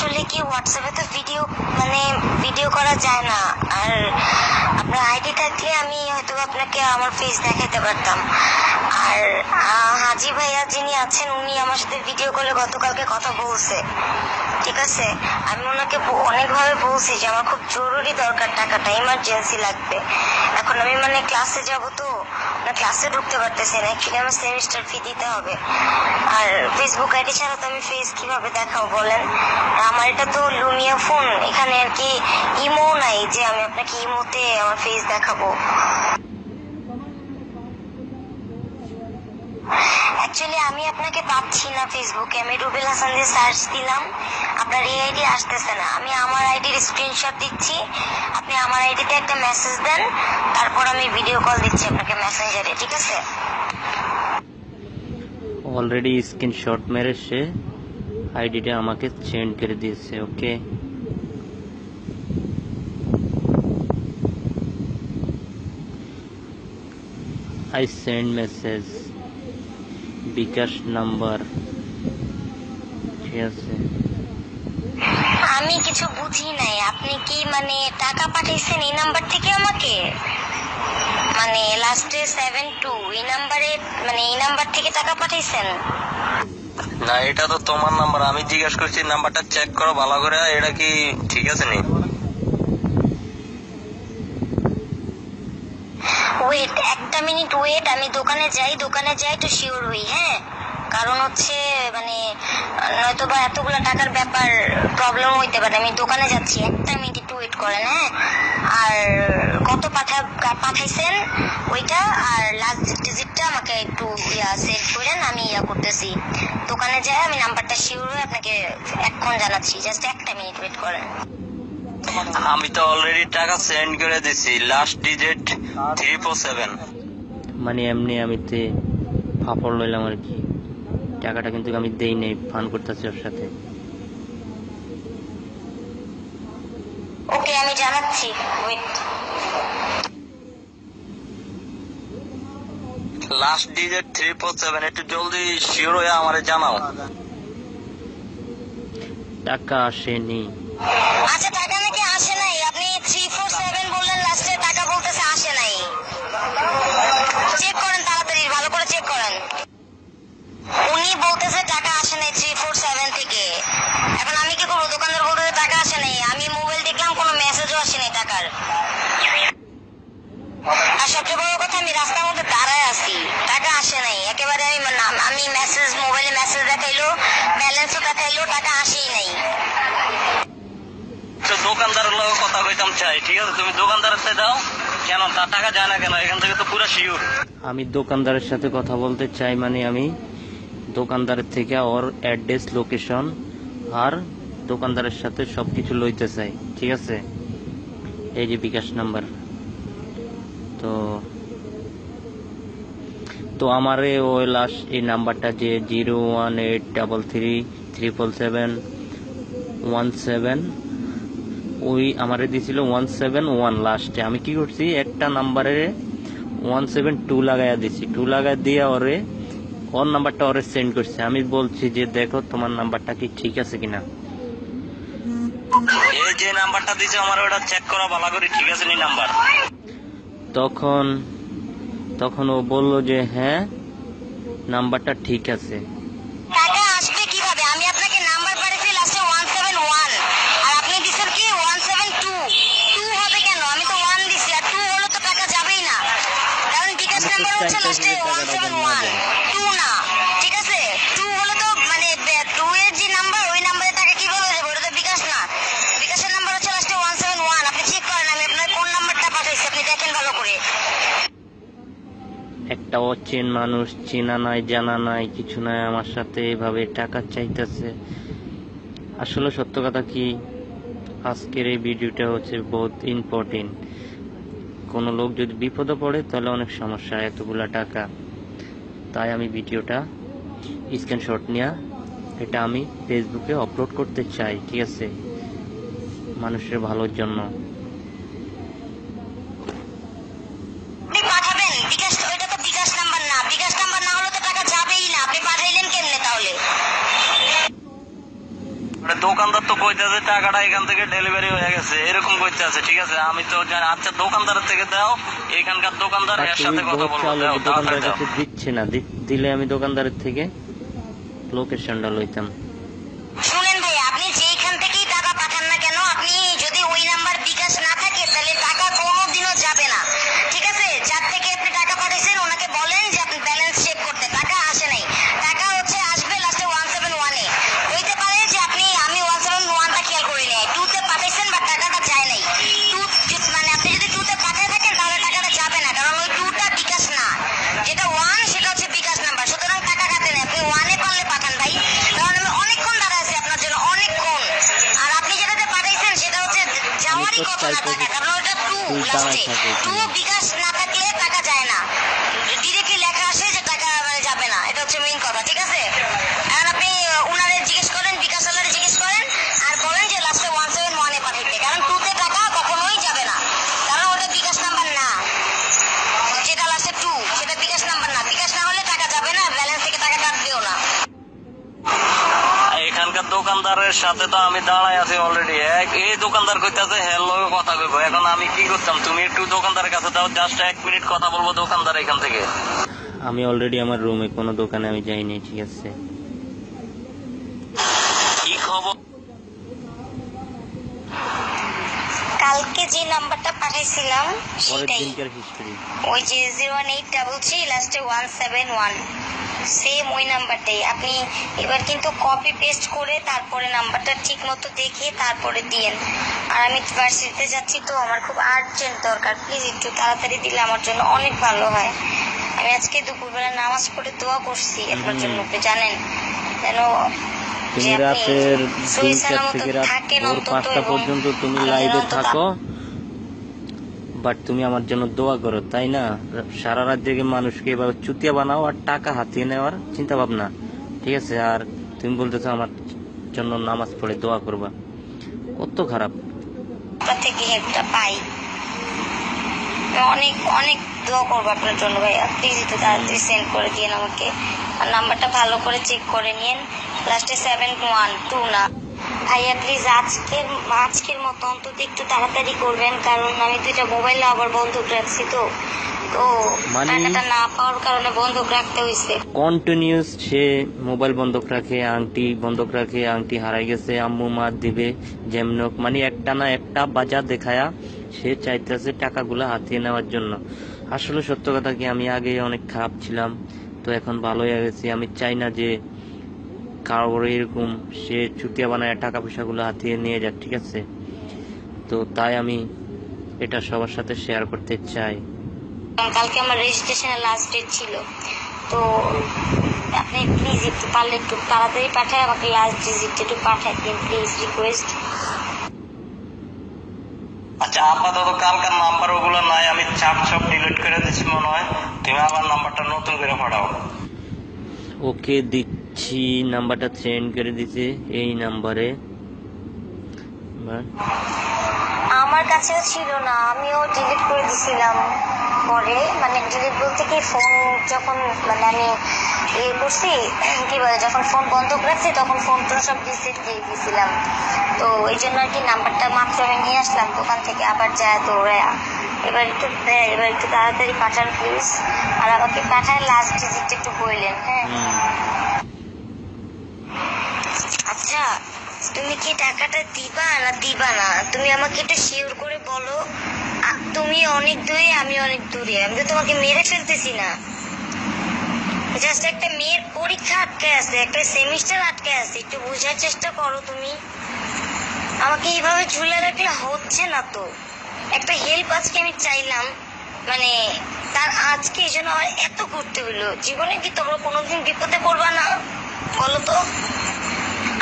আসলে কি হোয়াটসঅ্যাপে তো ভিডিও মানে ভিডিও করা যায় না। আর আপনার আইডি থাকলে আমি হয়তো আপনাকে আমার ফেস দেখাতে পারতাম। আর হাজি ভাইয়া যিনি আছেন, উনি আমার সাথে ভিডিও কলে গতকালকে কথা বলছে। ঠিক আছে? আমি ওনাকে অনেকভাবে বলছি যে আমার খুব জরুরি দরকার টাকাটা ইমার্জেন্সি লাগবে। এখন আমি মানে ক্লাসে যাব তো, না ক্লাসে ঢুকতে পারতেছি না অ্যাকচুয়ালি আমার সেমিস্টার ফি দিতে হবে। আর ফেসবুক আইডি ছাড়া তো আমি ফেস কীভাবে দেখাবো বলেন? আমার এটা তো লুমিয়া ফোন এখানে আর কি ইমো নাই যে আমি আপনাকে ইমোতে আমার ফেস দেখাবো। অ্যাকচুয়ালি আমি আপনাকে পাচ্ছি না ফেসবুকে আমি রুবেল হাসান দিয়ে সার্চ দিলাম। আপনার এই আইডি আসতেছে না। আমি আমার আইডির স্ক্রিনশট দিচ্ছি। আপনি আমার আইডিতে একটা মেসেজ দেন। তারপর আমি ভিডিও কল দিচ্ছি আপনাকে মেসেঞ্জারে ঠিক আছে? অলরেডি স্ক্রিনশট মেরে সে আইডিটা আমাকে সেন্ড করে দিয়েছে okay I send message bKash number ঠিক আছে? আমি কিছু বুঝি নাই। আপনি কি মানে টাকা পাঠিয়েছেন এই নাম্বার থেকে আমাকে? মানে লাস্টে সেভেন টু এই নাম্বারে মানে এই নাম্বার থেকে টাকা পাঠিয়েছেন? না এটা তো তোমার নাম্বার। আমি জিজ্ঞেস করছি নাম্বারটা চেক করো ভালো করে এটা কি ঠিক আছে নি? ওয়েট একটা মিনিট ওয়েট আমি দোকানে যাই দোকানে যাই তো শিওর হই হ্যাঁ। কারণ হচ্ছে মানে নয়তো বা এতগুলো টাকার ব্যাপার প্রবলেম হইতে পারে। আমি দোকানে যাচ্ছি, একটা মিনিট একটু ওয়েট করেন হ্যাঁ। আর কত পাঠা, পাঠাইছেন ওইটা? আর লাস্ট ডিজিটটা আমাকে একটু ইয়া সেভ করেন, আমি ইয়া করতেছি। দোকানে যাই, আমি নাম্বারটা শিওর হয়ে আপনাকে এক্ষণ জানাচ্ছি। জাস্ট একটা মিনিট ওয়েট করেন। আমি তো অলরেডি টাকা সেন্ড করে দিছি last digit three four seven মানে এমনি আমি তে ফাপড় লইলাম আর কি। টাকাটা কিন্তু আমি দেই নাই ফান করতেছি ওর সাথে। ওকে আমি জানাচ্ছি wait last digit three four seven একটু জলদি শিওর হয়ে আমারে জানাও। টাকা আসেনি। আচ্ছা টাকা নাকি আসে নাই আপনি থ্রি ফোর সেভেন বললেন লাস্টে টাকা বলতেছে আসে নাই চেক করেন তাড়াতাড়ি ভালো করে চেক করেন উনি বলতেছে টাকা আসে নাই থ্রি ফোর সেভেন থেকে এখন আমি কি করব দোকানদার বলতেছে টাকা আসে নাই আমি মোবাইল দেখলাম কোনো মেসেজও আসে নাই টাকার আর সবচেয়ে বড় কথা আমি রাস্তার মধ্যে দাঁড়ায় আছি টাকা আসে নাই একেবারে আমি না- আমি মেসেজ মোবাইলে মেসেজ দেখাইলো টাকা আসেই নাই। দোকানদারের লগে কথা কইতাম চাই ঠিক আছে? তুমি দোকানদারের সাথে দাও কেন তার টাকা যায় না কেন? এখান থেকে তো পুরো শিওর আমি দোকানদারের সাথে কথা বলতে চাই মানে আমি দোকানদারের থেকে ওর অ্যাড্রেস লোকেশন আর দোকানদারের সাথে সবকিছু লইতে চাই ঠিক আছে? এই যে বিকাশ নাম্বার। তো তো আমারে ওই লাস্ট এই নাম্বারটা যে zero one eight double three triple seven one seven ওই আমারে দিছিল ওয়ান সেভেন ওয়ান লাস্টে আমি কি করছি একটা নাম্বারে ওয়ান সেভেন টু লাগাইয়া দিছি। টু লাগাই দিয়ে ওরে ওর নাম্বারটা ওরে সেন্ড করছে। আমি বলছি যে দেখো তোমার নাম্বারটা কি ঠিক আছে কিনা? এই যে নাম্বারটা দিছে আমার ওটা চেক করা ভালো করে ঠিক আছে নি নাম্বার তখন তখন ও বলল যে হ্যাঁ নাম্বারটা ঠিক আছে টাকা আসবে কীভাবে আমি আপনাকে নাম্বার পাঠিয়েছি লাস্টে ওয়ান সেভেন ওয়ান আর আপনি দিচ্ছেন কি ওয়ান সেভেন টু টু হবে কেন আমি তো ওয়ান দিছি আর টু হলে তো টাকা যাবেই না কারণ বিকাশ আমি তো নাম্বার হচ্ছে চাইতেছি লাস্টে যে ওয়ান টাকাটা যেন না যায়। টু না ঠিক আছে? টু হলে তো মানে টু এর যে নাম্বার ওই নাম্বারে টাকা কীভাবে যাবে ওটা তো বিকাশ না। বিকাশের নাম্বার হচ্ছে লাস্টে ওয়ান সেভেন ওয়ান আপনি চেক করেন আমি আপনার কোন নাম্বারটা পাঠাইছি আপনি দেখেন ভালো করে। একটা অচেন মানুষ চেনা নাই জানা নাই কিছু নাই আমার সাথে এভাবে টাকা চাইতেছে। আসলে সত্য কথা কি? আজকের এই ভিডিওটা হচ্ছে বহুত ইম্পর্টেন্ট কোনো লোক যদি বিপদে পড়ে, তাহলে অনেক সমস্যা। এতগুলা টাকা। তাই আমি ভিডিওটা স্ক্রিনশট নিয়ে এটা আমি ফেসবুকে আপলোড করতে চাই, ঠিক আছে? মানুষের ভালোর জন্য। পাঠাবেন। বিকাশ ওইটা তো বিকাশ নাম্বার না। বিকাশ নাম্বার না হলে তো টাকা যাবেই না। আপনি পাঠাইলেন কেমনে তাহলে দোকানদার তো কইতেছে টাকাটা এখান থেকে ডেলিভারি হয়ে গেছে। এরকম কইতেছে ঠিক আছে? আমি তো জানি আচ্ছা দোকানদারের থেকে দাও এখানকার দোকানদার এর সাথে কথা বলব। দাও দোকানদারের দাও কাছে দিচ্ছে না দিলে আমি দোকানদারের থেকে লোকেশনটা লইতাম। শুনেন ভাই আপনি যেইখান থেকেই টাকা পাঠান না কেন আপনি যদি ওই নাম্বার বিকাশ না থাকে তাহলে টাকা কোনোদিনও যাবে না। যাওয়ারই তো কথা না চাইতেছি টাকা কারণ ওটা টু তুই লাস্টে দাঁড়ায় থাকে টু এখানে। বিকাশ না থাকলে টাকা যায় না ডিরেক্টলি লেখা আসে যে টাকা মানে যাবে না এটা হচ্ছে মেইন কথা ঠিক আছে আর আপনি উনারে জিজ্ঞেস করেন বিকাশ আলারে জিজ্ঞেস করেন আর বলেন যে লাস্টে ওয়ান সেভেন ওয়ানে পাঠাইতে কারণ টুতে টাকা কখনোই যাবে না কারণ ওটা বিকাশ নাম্বার না যেটা লাস্টে টু সেটা বিকাশ নাম্বার না বিকাশ না হলে টাকা যাবে না ব্যালেন্স থেকে টাকা কাটবেও না এখানকার দোকানদারের সাথে তো আমি দাঁড়ায় আছি অলরেডি এই দোকানদার কইতাছে হ্যাঁ লগে কথা কইবো। এখন আমি কি করতাম? তুমি একটু দোকানদারের কাছে দাও জাস্ট এক মিনিট কথা বলব দোকানদার এখান থেকে। আমি অলরেডি আমার রুমে কোনো দোকানে আমি যাইনি ঠিক আছে? কি খবর? কালকে যে নাম্বারটা পাঠাইছিলাম সেটাই। ওই যে zero one eight double three লাস্টে ওয়ান সেভেন ওয়ান সেম ওই নাম্বারটাই আপনি এবার কিন্তু কপি পেস্ট করে তারপরে নাম্বারটা ঠিক মতো দেখে তারপরে দিয়েন। আর আমি ভার্সিটিতে যাচ্ছি তো আমার খুব আর্জেন্ট দরকার। প্লিজ একটু তাড়াতাড়ি দিলে আমার জন্য অনেক ভালো হয়। আমি আজকে দুপুরবেলা নামাজ পড়ে দোয়া করছি আপনার জন্য আপনি জানেন। যেন তুমি রাতের সালামত থেকে রাত থাকেন ভোর অন্তত পাঁচটা পর্যন্ত তুমি লাইভে থাকো। বাট তুমি আমার জন্য দোয়া করো, তাই না? সারা রাত জেগে মানুষকে এভাবে চুতিয়া বানাও আর টাকা হাতিয়ে নেওয়ার চিন্তা ভাবনা ঠিক আছে? আর তুমি বলতেছো আমার জন্য নামাজ পড়ে দোয়া করবা। কত খারাপ। থেকে হেল্পটা পাই। অনেক অনেক দোয়া করব আপনার জন্য ভাইয়া। প্লিজ একটু তাড়াতাড়ি সেন্ড করে দিন আমাকে। আর নাম্বারটা ভালো করে চেক করে নিন লাস্টে সেভেন ওয়ান টু না। ভাইয়া প্লিজ আজকের আজকের মতো অন্তত একটু তাড়াতাড়ি করবেন কারণ আমি দুইটা মোবাইল আবার বন্ধক রাখছি তো। তো মানে- টাকাটা না পাওয়ার কারণে বন্ধক রাখতে হয়েছে কন্টিনিউস সে মোবাইল বন্ধক রাখে আংটি বন্ধক রাখে আংটি হারাই গেছে আম্মু মা দিবে মানে একটা না একটা বাজার দেখায়া সে চাইতেছে টাকাগুলো হাতিয়ে নেওয়ার জন্য। আসলে সত্য কথা কি আমি আগে অনেক খারাপ ছিলাম তো এখন ভালো হয়ে গেছি। আমি চাই না যে কারোর এরকম সে চুতিয়া বানায় টাকা পয়সাগুলো হাতিয়ে নিয়ে যাক ঠিক আছে? তো তাই আমি এটা সবার সাথে শেয়ার করতে চাই। কারণ কালকে আমার রেজিস্ট্রেশনের লাস্ট ডেট ছিল। তো আপনি প্লিজ একটু পারলে একটু তাড়াতাড়ি পাঠায় আমাকে লাস্ট ডিজিট একটু পাঠায় দিন প্লিজ রিকোয়েস্ট আচ্ছা আপাতত কালকার নাম্বার ওগুলো নাই আমি চাপ চাপ ডিলিট করে দিচ্ছি মনে হয়। তুমি আবার নাম্বারটা নতুন করে পাঠাও। ওকে দিচ্ছি নাম্বারটা সেন্ড করে দিছে এই নাম্বারে আমার কাছেও ছিল না আমিও ডিলিট করে দিছিলাম পরে। মানে ডিলিট বলতে কি ফোন যখন মানে আমি ইয়ে করছি কি বলে যখন ফোন বন্ধ রাখছি তখন ফোন তো সব রিসেট দিয়ে দিয়েছিলাম তো এই জন্য আর কি নাম্বারটা মাত্র আমি নিয়ে আসলাম দোকান থেকে আবার যায় তো ওরা এবার একটু হ্যাঁ, এবার একটু তাড়াতাড়ি পাঠান প্লিজ আর আমাকে পাঠায় লাস্ট ডিজিট একটু বললেন হ্যাঁ আচ্ছা তুমি কি টাকাটা দিবা না দিবা না? তুমি আমাকে একটু শিওর করে বলো। তুমি অনেক দূরে, আমি অনেক দূরে। আমি তো তোমাকে মেরে ফেলতেছি না। জাস্ট একটা মেয়ের পরীক্ষা আটকে আছে, একটা সেমিস্টার আটকে আছে। একটু বোঝার চেষ্টা করো তুমি। আমাকে এইভাবে ঝুলে রাখলে হচ্ছে না তো। একটা হেল্প আজকে আমি চাইলাম। মানে তার আজকে এই জন্য আমার এত ঘুরতে হলো। জীবনে কি তোমরা কোনোদিন বিপদে পড়বা না? বলো তো।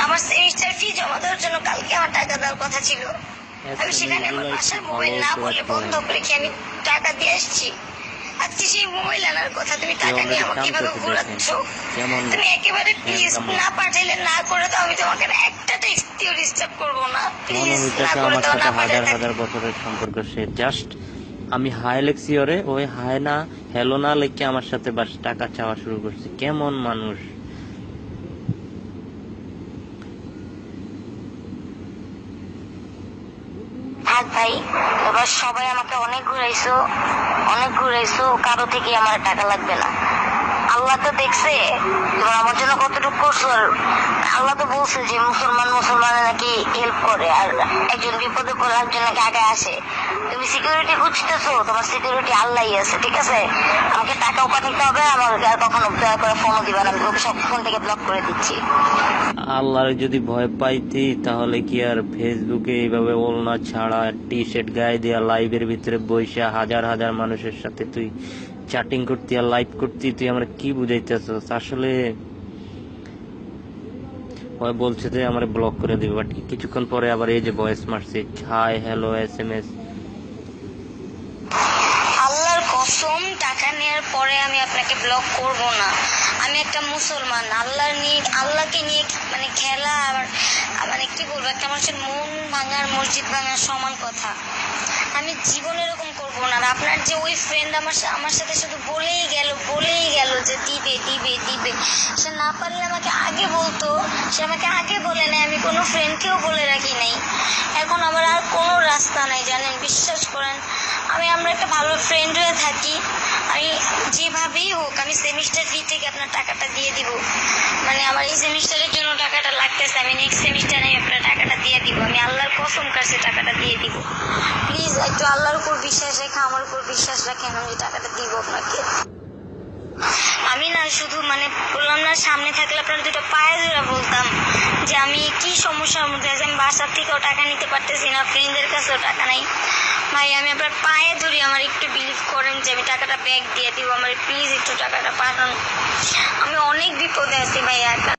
আমার সেমিস্টার ফি জমা দেওয়ার জন্য কালকে আমার টাকা দেওয়ার কথা ছিল। আমি সেখানে আমার বাসার মোবাইল না বলে বন্ধ রেখে আমি টাকা দিয়ে আসছি আজকে সেই মোবাইল আনার কথা তুমি টাকা নিয়ে আমাকে কীভাবে ঘোরাচ্ছ? তুমি একেবারে প্লিজ না পাঠাইলে না করে দাও আমি তোমাকে একটা টেক্সটিও ডিস্টার্ব করব না। প্লিজ না করে দাও না হাজার হাজার বছরের সম্পর্ক সে জাস্ট আমি হাই লেখছি ওরে ওই হায় না হ্যালো না লেখে আমার সাথে বাস টাকা চাওয়া শুরু করছে। কেমন মানুষ? থাক ভাই, এবার সবাই আমাকে অনেক ঘুরাইছো অনেক ঘুরাইছো, কারও থেকে আমার টাকা লাগবে না। আল্লাহ তো দেখছে আমার জন্য কতটুকু করছ, আর আল্লাহ তো বলছে যে মুসলমান, মুসলমানের নাকি হেল্প করে, আর একজন বিপদে পড়ে একজন নাকি আগে আসে। তুমি সিকিউরিটি খুঁজতেছো, তোমার সিকিউরিটি আল্লাহই আছে, ঠিক আছে? আমাকে টাকাও পাঠাতে হবে, আমাকে আর কখনো দয়া করে ফোনও দিবা না, আমি তোকে সব ফোন থেকে ব্লক করে দিচ্ছি। আল্লাহর যদি ভয় পাইতি, তাহলে কি আর ফেসবুকে এইভাবে ওলনা ছাড়া টি শার্ট গায়ে দেওয়া লাইভের ভিতরে বসে হাজার হাজার মানুষের সাথে তুই চ্যাটিং করতি আর লাইভ করতি, তুই আমরা কি বুঝাইতেছ আসলে ওই বলছে যে আমার ব্লক করে দিবে বাট কিছুক্ষণ পরে আবার এই যে ভয়েস মারছে hi hello S M S আল্লাহর কসম টাকা নেওয়ার পরে আমি আপনাকে ব্লক করব না। আমি একটা মুসলমান, আল্লাহর নিয়ে, আল্লাহকে নিয়ে মানে খেলা আর মানে কি বলব, একটা মানুষের মন ভাঙার, মসজিদ ভাঙার সমান কথা। আমি জীবনে এরকম করব না। আর আপনার যে ওই ফ্রেন্ড আমার আমার সাথে শুধু বলেই গেল বলেই গেল যে দিবে দিবে দিবে। সে না পারলে আমাকে আগে বলতো, সে আমাকে আগে বলে নেয় আমি কোনো ফ্রেন্ডকেও বলে রাখি নাই। এখন আমার আর কোনো রাস্তা নাই, জানেন? বিশ্বাস করেন আমি আমরা একটা ভালো ফ্রেন্ড হয়ে থাকি। আমি যেভাবেই হোক, আমি সেমিস্টার ফি থেকে আপনার টাকাটা দিয়ে দিব। মানে আমার এই সেমিস্টারের জন্য টাকাটা লাগতেছে, আমি নেক্সট সেমিস্টারে আমি আপনার টাকাটা দিয়ে দিব। আমি আল্লাহর কসম কাছে টাকাটা দিয়ে দিব। প্লিজ একটু আল্লাহর উপর বিশ্বাস রেখে, আমার উপর বিশ্বাস রাখেন, আমি টাকাটা দিব আপনাকে। আমি না শুধু মানে বললাম না, সামনে থাকলে আপনার দুটো পায়ে ধরে বলতাম যে আমি কি সমস্যার মধ্যে আছি, আমি বাসার থেকেও টাকা নিতে পারতেছি না, ফ্রেন্ডদের কাছেও টাকা নাই। ভাই, আমি আপনার পায়ে ধরি আমার একটু বিলিভ করেন যে আমি টাকাটা ব্যাগ দিয়ে দিব, আমার প্লিজ একটু টাকাটা পাঠান। আমি অনেক বিপদে আছি ভাই একা